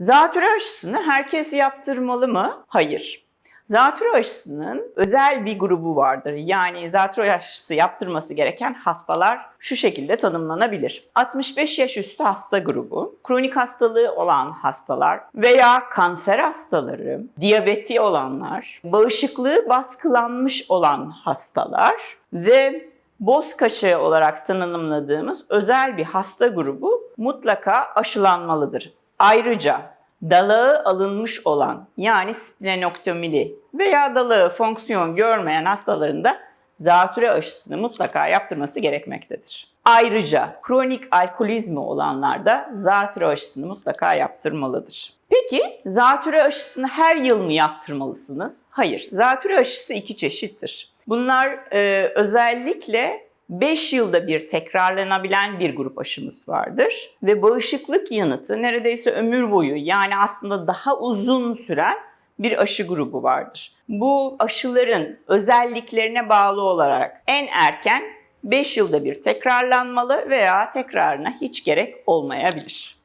Zatürre aşısını herkes yaptırmalı mı? Hayır. Zatürre aşısının özel bir grubu vardır. Yani zatürre aşısı yaptırması gereken hastalar şu şekilde tanımlanabilir. 65 yaş üstü hasta grubu, kronik hastalığı olan hastalar veya kanser hastaları, diyabeti olanlar, bağışıklığı baskılanmış olan hastalar ve boz kaçağı olarak tanımladığımız özel bir hasta grubu mutlaka aşılanmalıdır. Ayrıca dalağı alınmış olan yani splenoktomili veya dalağı fonksiyon görmeyen hastaların da zatüre aşısını mutlaka yaptırması gerekmektedir. Ayrıca kronik alkolizmi olanlar da zatüre aşısını mutlaka yaptırmalıdır. Peki zatüre aşısını her yıl mı yaptırmalısınız? Hayır. Zatüre aşısı iki çeşittir. Bunlar e, özellikle 5 yılda bir tekrarlanabilen bir grup aşımız vardır ve bağışıklık yanıtı neredeyse ömür boyu yani aslında daha uzun süren bir aşı grubu vardır. Bu aşıların özelliklerine bağlı olarak en erken 5 yılda bir tekrarlanmalı veya tekrarına hiç gerek olmayabilir.